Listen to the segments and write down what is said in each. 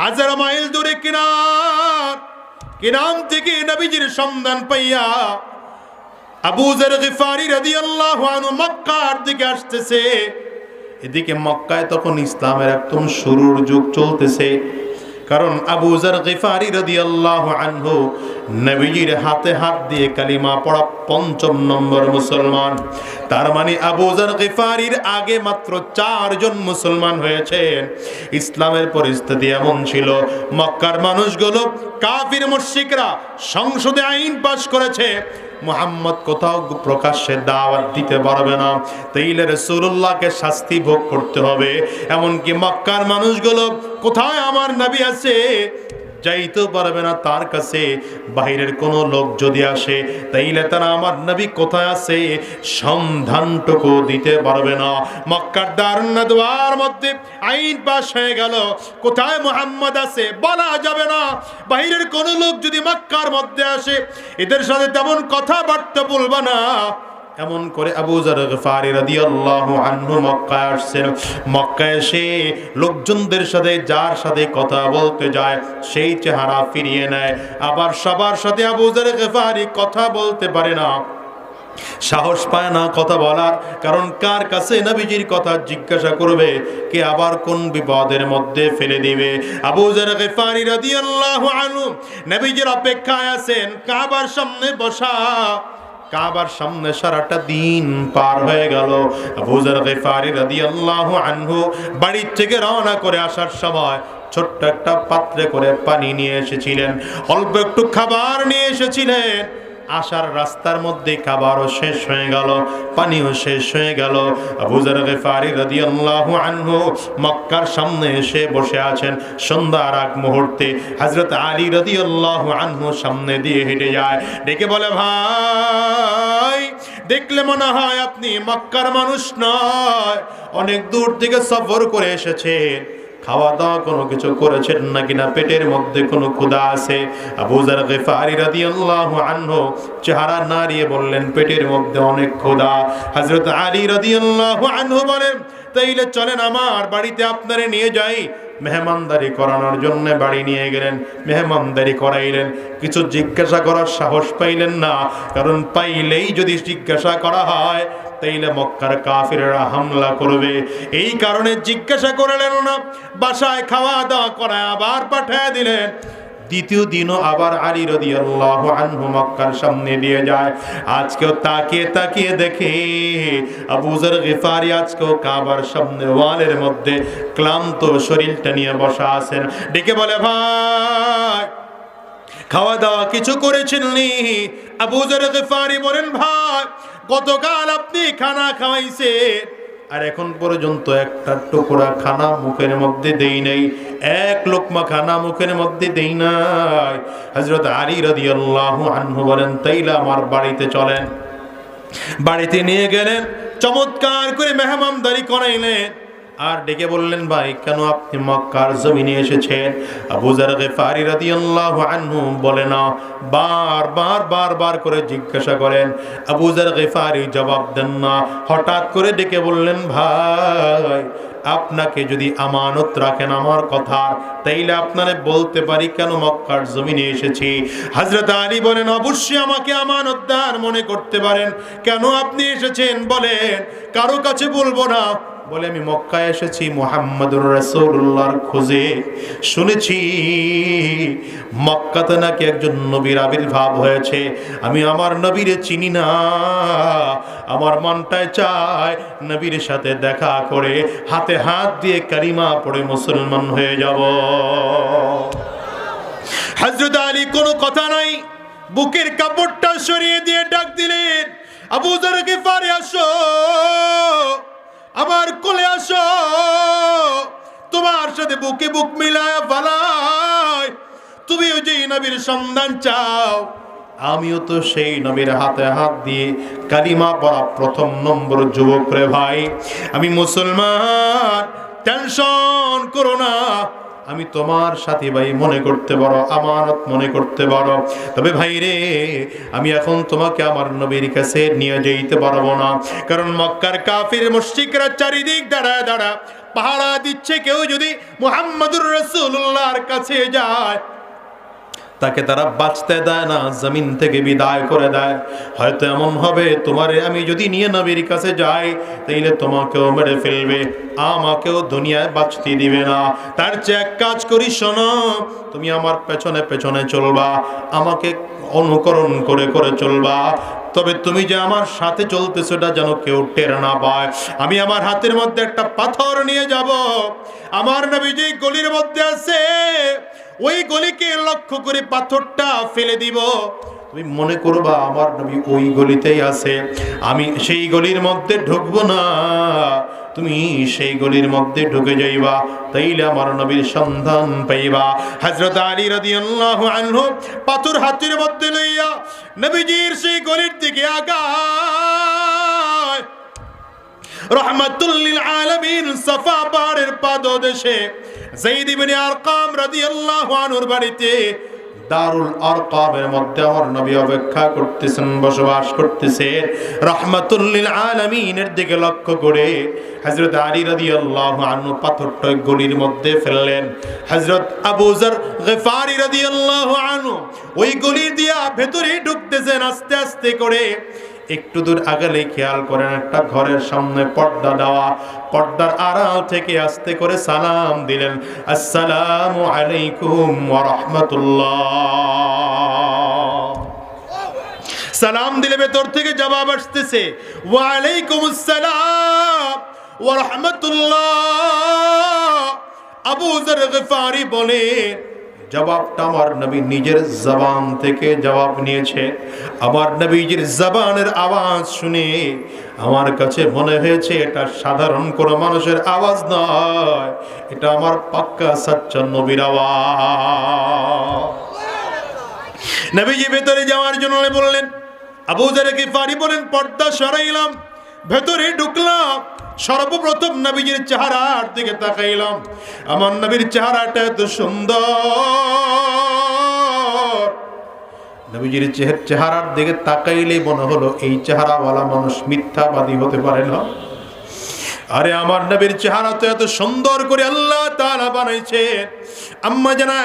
হাজার মাইল দূরে কিনার, কিনাম থেকে নবীজির সন্ধান পাইয়া আবু জার গিফারি রাদিয়াল্লাহু আনহু মক্কার দিকে আসতেছে। এদিকে মক্কায় তখন ইসলামের একদম শুরুর যুগ চলতেছে। কারণ আবু জার গিফারি রাদিয়াল্লাহু আনহু নবীজির হাতে হাত দিয়ে কালিমা পড়া পঞ্চম নম্বর মুসলমান। তার মানে আবু জার গিফারির আগে মাত্র চারজন মুসলমান হয়েছেন। ইসলামের পরিস্থিতি এমন ছিল, মক্কার মানুষগুলো কাফির মুশরিকরা সংসদে আইন পাশ করেছে মোহাম্মদ কোথাও প্রকাশ্যে দাওয়াত দিতে পারবে না। তাইলে রসুল্লাহকে শাস্তি ভোগ করতে হবে। এমনকি মক্কার মানুষগুলো কোথায় আমার নবী আছে? যাইতেও পারবে না তার কাছে। বাইরের কোনো লোক যদি আসে, তাইলে তারা আমার নবী কোথায় আছে? সন্ধানটুকু দিতে পারবে না। মক্কার দারুণা দোয়ার মধ্যে আইন পাশ হয়ে গেল। কোথায় মোহাম্মদ আছে বলা যাবে না। বাইরের কোনো লোক যদি মক্কার মধ্যে আসে, এদের সাথে তেমন কথাবার্তা বলবে না। এমন করে আবু রাদিয়াল্লাহু আনহু মক্কায় আসছেন। মক্কায় এসে লোকজনদের সাথে, যার সাথে কথা বলতে যায়, সেই চেহারা ফিরিয়ে নেয়। আবার সবার সাথে আবু জার গফারি কথা বলতে পারে না। সাহস পায় না কথা বলার, কারণ কার কাছে নবীজির কথা জিজ্ঞাসা করবে? কে আবার কোন বিপদের মধ্যে ফেলে দিবে? আবু জার রাদিয়াল্লাহু আনহু, নবীজির অপেক্ষায় আছেন, কাবার সামনে বসা। কাবার সামনে সারাটা দিন পার হয়ে গেল। আবুজার গেফারি রাদিয়াল্লাহু আনহু বাড়ির থেকে রওনা করে আসার সময় ছোট্ট একটা পাত্রে করে পানি নিয়ে এসেছিলেন। অল্প একটু খাবার নিয়ে এসেছিলেন। আসার রাস্তার মধ্যে খাবারও শেষ হয়ে গেল, পানিও শেষ হয়ে গেল। আবুজার গেফারি রাদিয়াল্লাহু আনহু মক্কার সামনে এসে বসে আছেন। সন্ধ্যার আগ মুহূর্তে হযরত আলী রাদিয়াল্লাহু আনহু সামনে দিয়ে হেঁটে যায়। ডেকে বলে, ভাই, দেখলে মনে হয় আপনি মক্কার মানুষ নয়। অনেক দূর থেকে সফর করে এসেছেন। খাওয়া দাওয়া কোনো কিছু করেছেন না? কিনা পেটের মধ্যে কোনো ক্ষুধা আছে? আবু জার গিফারি রাদিয়াল্লাহু আনহু চেহারা নাড়িয়ে বললেন, পেটের মধ্যে অনেক ক্ষুধা। হযরত আলী রাদিয়াল্লাহু আনহু বলেন, তাইলে চলেন আমার বাড়িতে আপনারে নিয়ে যাই। মেহমানদারি করানোর জন্য বাড়ি নিয়ে গেলেন, মেহমানদারি করাইলেন। কিছু জিজ্ঞাসা করার সাহস পাইলেন না, কারণ পাইলেই যদি জিজ্ঞাসা করা হয় তাইলে মক্কার কাফিরেরা হামলা করবে। এই কারণে জিজ্ঞাসা করলেন না বাসায় খাওয়া দাওয়া করা আবার পাঠিয়ে দিলেন। দ্বিতীয় দিনও আবার আলী রাদিয়াল্লাহু আনহু মক্কার সামনে দিয়ে যায়। আজকেও তাকিয়ে তাকিয়ে দেখে আবু যর গিফারি আজকেও কাবার সামনে ওয়ালের মধ্যে ক্লান্ত শরীরটা নিয়ে বসা আছেন। ডেকে বলে, ভাই, খাওয়া দাওয়া কিছু করেছেননি? আবু যর গিফারি বলেন, ভাই গতকাল আপনি খানা খাওয়াইছে আর এখন পর্যন্ত একটা টুকরা খানা মুখের মধ্যে দেই নাই। এক লোকমা খানা মুখের মধ্যে দেই নাই। হজরত আলী রাদিয়াল্লাহু আনহু বলেন, তাইলা আমার বাড়িতে চলেন। বাড়িতে নিয়ে গেলেন, চমৎকার করে মেহমানদারি করাইলেন। আর ডেকে বললেন, ভাই, কেন আপনি মক্কার জমিনে এসেছেন? আবু জার গিফারি রাদিয়াল্লাহু আনহু বলে, না। বার বার বার বার করে জিজ্ঞাসা করেন। আবু জার গিফারি জবাব দেন, না। হঠাৎ করে ডেকে বললেন, ভাই, আপনাকে যদি আমানত রাখেন আমার কথা তাইলে আপনারে বলতে পারি কেন মক্কার জমিনে এসেছি? হজরত আলী বলেন, অবশ্যই আমাকে আমানতদার মনে করতে পারেন। কেন আপনি এসেছেন বলেন? কারও কাছে বলব না। বলে, আমি মক্কায় এসেছি, মোহাম্মদুর রাসূলুল্লাহর খোঁজে শুনেছি। মক্কাতে নাকি একজন নবীর আবির্ভাব হয়েছে। আমি আমার নবীরে চিনি না। আমার মনটায় চায় নবীর সাথে দেখা করে হাতে হাত দিয়ে কালিমা পড়ে মুসলমান হয়ে যাব। হজরত আলী কোনো কথা নাই। বুকের কাপড়টা সরিয়ে দিয়ে ডাক দিলেন, আবু জারকে পারে আসো। আমার কোলে আসো। তোমার সাথে বুকে বুক মিলায় পালায় তুমি ওই যে নবীর সন্ধান চাও। আমিও তো সেই নবীর হাতে হাত দিয়ে কালিমা পড়া প্রথম নম্বর যুবক রে ভাই। আমি মুসলমান, টেনশন করো না। আমি তোমার সাথী ভাই মনে করতে পারো, আমানত মনে করতে পারো। তবে ভাই রে আমি এখন তোমাকে আমার নবীর কাছে নিয়ে যেতে পারব না। কারণ মক্কার কাফির মুশরিকরা চারিদিক দাঁড়ায় দাঁড়া পাহাড়া দিচ্ছে। কেউ যদি মুহাম্মদুর রসুল্লাহর কাছে যায় তাকে তারা বাঁচতে দেয় না, জমিন থেকে বিদায় করে দেয়। হয়তো এমন হবে, তোমারে আমি যদি নিয়ে নবীর কাছে যাই, তাইলে তোমাকেও মেরে ফেলবে, আমাকেও দুনিয়ায় বাঁচতে দিবে না। তার চেয়ে এক কাজ করি, শোনো, তুমি আমার পেছনে পেছনে চলবা, আমাকে অনুকরণ করে করে চলবা। তবে তুমি যে আমার সাথে চলতেছো এটা যেন কেউ টের না পায়। আমি আমার হাতের মধ্যে একটা পাথর নিয়ে যাব। আমার নবী যে গলির মধ্যে আছে ওই গলিকে লক্ষ্য করে পাথরটা ফেলে দিব। তুমি মনে করবা আমার নবী ওই গলিতেই আছে। আমি সেই গলির মধ্যে ঢুকবো না। তুমি সেই গলির মধ্যে ঢুকে যাইবা, তাইলে আমার নবীর সন্ধান পাইবা। হযরত আলী রাদিয়াল্লাহু আনহু পাথর হাতের মধ্যে লইয়া নবীজির সেই গলির দিকে আগায়। রহমাতুল্লিল আলামিন সাফা পাহাড়ের পাদদেশে যায়েদ ইবনে আরকাম রাদিয়াল্লাহু আনহুর বাড়িতে দারুল আরকামের মধ্যে আমার নবী অপেক্ষা করতেছেন, বসবাস করতেছে রহমাতুল্লিল আলামিনের দিকে লক্ষ্য করে হযরত আলী রাদিয়াল্লাহু আনহু পাথরটা গলির মধ্যে ফেললেন। হযরত আবু যর গফারি রাদিয়াল্লাহু আনহু ওই গলির দিয়া ভেতরে ঢুকতেছেন আস্তে আস্তে করে। একটু দূর আগালে খেয়াল করেন একটা ঘরের সামনে পর্দা দেওয়া। পর্দার আড়াল থেকে আস্তে করে সালাম দিলেন, আসসালামু আলাইকুম রাহমাতুল্লাহ। সালাম দিলে ভেতর থেকে জবাব আসতেছে ওয়ালাইকুম আসসালাম ওয়া রাহমাতুল্লাহ। আবু যর গফারি বলে জবাবটা আমার নবী নিজের জবান থেকে জবাব নিয়েছে। আমার নবীজির জবানের আওয়াজ শুনে আমার কাছে মনে হয়েছে, এটা সাধারণ কোনো মানুষের আওয়াজ নয়, এটা আমার পাক্কা সাচ্চা নবীর আওয়াজ। নবীজি ভেতরে যাওয়ার জন্য বললেন, আবু জারেকে ফারি বলেন, পর্দা সরাইলাম, ভেতরে ঢুকলাম সর্বপ্রথম নবীজির চেহারার দিকে তাকাইলাম। আমার নবীর চেহারাটা এত সুন্দর। নবীজির চেহারার দিকে তাকাইলে মনে হলো এই চেহারাওয়ালা মানুষ মিথ্যাবাদী হতে পারে না। আরে আমার নবীর চেহারা তো এত সুন্দর করে আল্লাহ তাআলা বানাইছেন। আম্মা জানা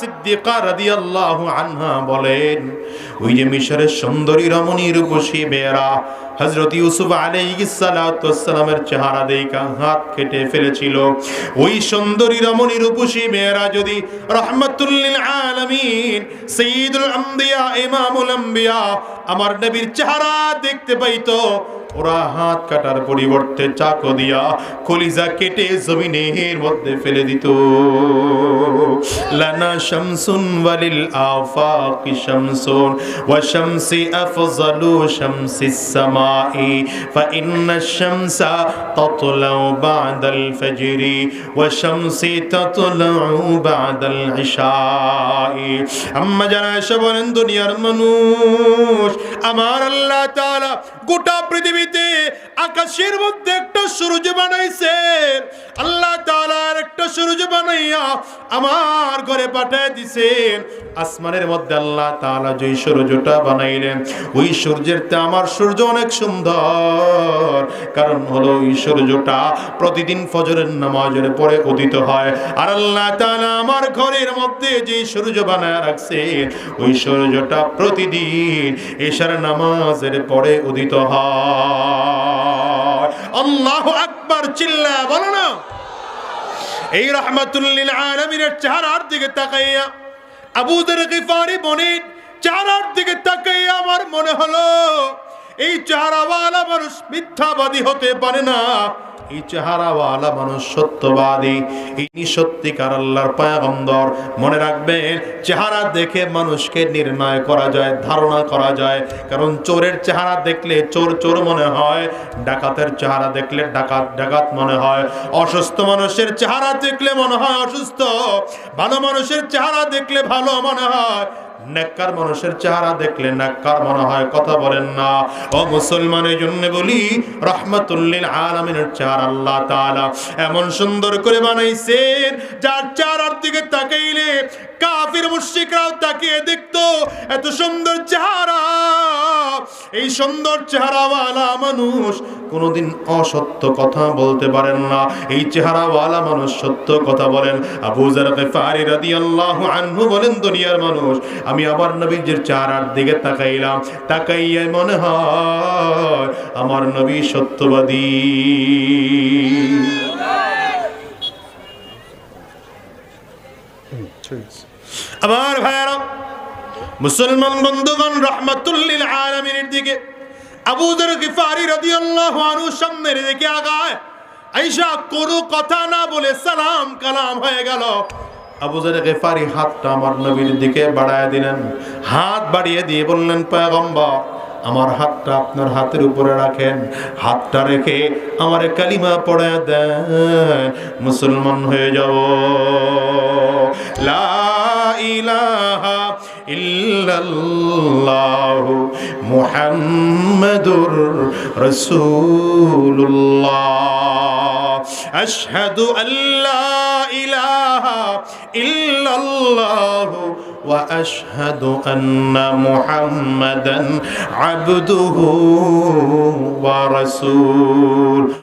সিদ্দিকা রাদিয়াল্লাহু আনহা বলেন, ওই যে মিশরের সুন্দরী রমণী রূপসী মেয়েরা হযরত ইউসুফ ওয়াসসালামের চেহারা দেখা হাত কেটে ফেলেছিল। ওই সুন্দরী রমণী রূপসী মেয়েরা যদি রহমতুল্লিল লিল আলামিন সাইয়্যিদুল আম্বিয়া, ইমামুল আম্বিয়া, আমার নবীর চেহারা দেখতে পাইতো ওরা হাত কাটার পরিবর্তে চাকো দিয়া কলিজা কেটে জমিনের মধ্যে ফেলে দিত। লানা শামসুন ওয়ালিল আফাকি শামসুন, ওয়া শামসি আফজালু সামাই, ফা ইন্না শামসা তাতলাউ বাদাল ওয়া শামসি তাতলাউ বাদাল ইশাই। আম্মা যারা বলেন, দুনিয়ার মানুষ, আমার আল্লাহ তাআলা গোটা পৃথিবী পৃথিবীতে আকাশের মধ্যে একটা সূর্য বানাইছে আল্লাহ তাআলার একটা সূর্য বানাইয়া আমার ঘরে পাঠিয়ে দিছেন। আসমানের মধ্যে আল্লাহ তাআলা যেই সূর্যটা বানাইলেন, ওই সূর্যের তে আমার সূর্য অনেক সুন্দর। কারণ হলো ওই সূর্যটা প্রতিদিন ফজরের নামাজের পরে উদিত হয়। আর আল্লাহ তাআলা আমার ঘরের মধ্যে যে সূর্য বানায় রাখছেন, ওই সূর্যটা প্রতিদিন এশার নামাজের পরে উদিত হয়। আল্লাহ আকবার চিল্লা বলো না। এই রহমাতুল্লিল আলমিনের চেহারার দিকে তাকাইয়া আবুদের গিফারি বনির চেহারার দিকে তাকাইয়া আমার মনে হলো, এই চেহারাওয়ালা মানুষ মিথ্যাবাদী হতে পারে না। এই মানুষ সত্যবাদী, ইনি সত্যিকার আল্লাহর পায়াগম্বর। মনে রাখবেন, চেহারা দেখে মানুষকে নির্ণয় করা যায়, ধারণা করা যায়। কারণ চোরের চেহারা দেখলে চোর চোর মনে হয়, ডাকাতের চেহারা দেখলে ডাকাত ডাকাত মনে হয়। অসুস্থ মানুষের চেহারা দেখলে মনে হয় অসুস্থ, ভালো মানুষের চেহারা দেখলে ভালো মনে হয়। নেককার মানুষের চেহারা দেখলে নেককার মনে হয়, কথা বলেন না। ও মুসলমানের জন্য বলি রহমতুল্লিল আলমিনের চেহারা আল্লাহ তাআলা এমন সুন্দর করে বানাইছেন, যার চেহারার দিকে তাকাইলে কাফির মুশরিকরাও তাকিয়ে দেখতো, এত সুন্দর চেহারা। এই সুন্দর চেহারাওয়ালা মানুষ কোনোদিন অসত্য কথা বলতে পারেন না। এই চেহারাওয়ালা মানুষ সত্য কথা বলেন। আবু জার রাদিয়াল্লাহু আনহু বলেন, দুনিয়ার মানুষ, আমি আবার নবীজির চেহারার দিকে তাকাইলাম। তাকাইয়াই মনে হয় আমার নবী সত্যবাদী। আমার ভাইয়ারা, মুসলমান বন্ধুগণ, রহমতুল্লিল আলমিনের দিকে আবুদের গিফারি রাদিয়াল্লাহু আনহু সামনের দিকে আগায়। আইসা কোনো কথা না বলে সালাম কালাম হয়ে গেল। আবুজার গেফারি হাতটা আমার নবীর দিকে বাড়ায় দিলেন। হাত বাড়িয়ে দিয়ে বললেন, পয়গম্বর, আমার হাতটা আপনার হাতের উপরে রাখেন। হাতটা রেখে আমার কালিমা পড়ে দেন। মুসলমান হয়ে যাব। লা ইলাহা ইল্লাল্লাহ মুহাম্মাদুর রাসূলুল্লাহ আশহাদু আল্লা ইলাহা ইল্লাল্লাহ واشهد ان محمدا عبده ورسوله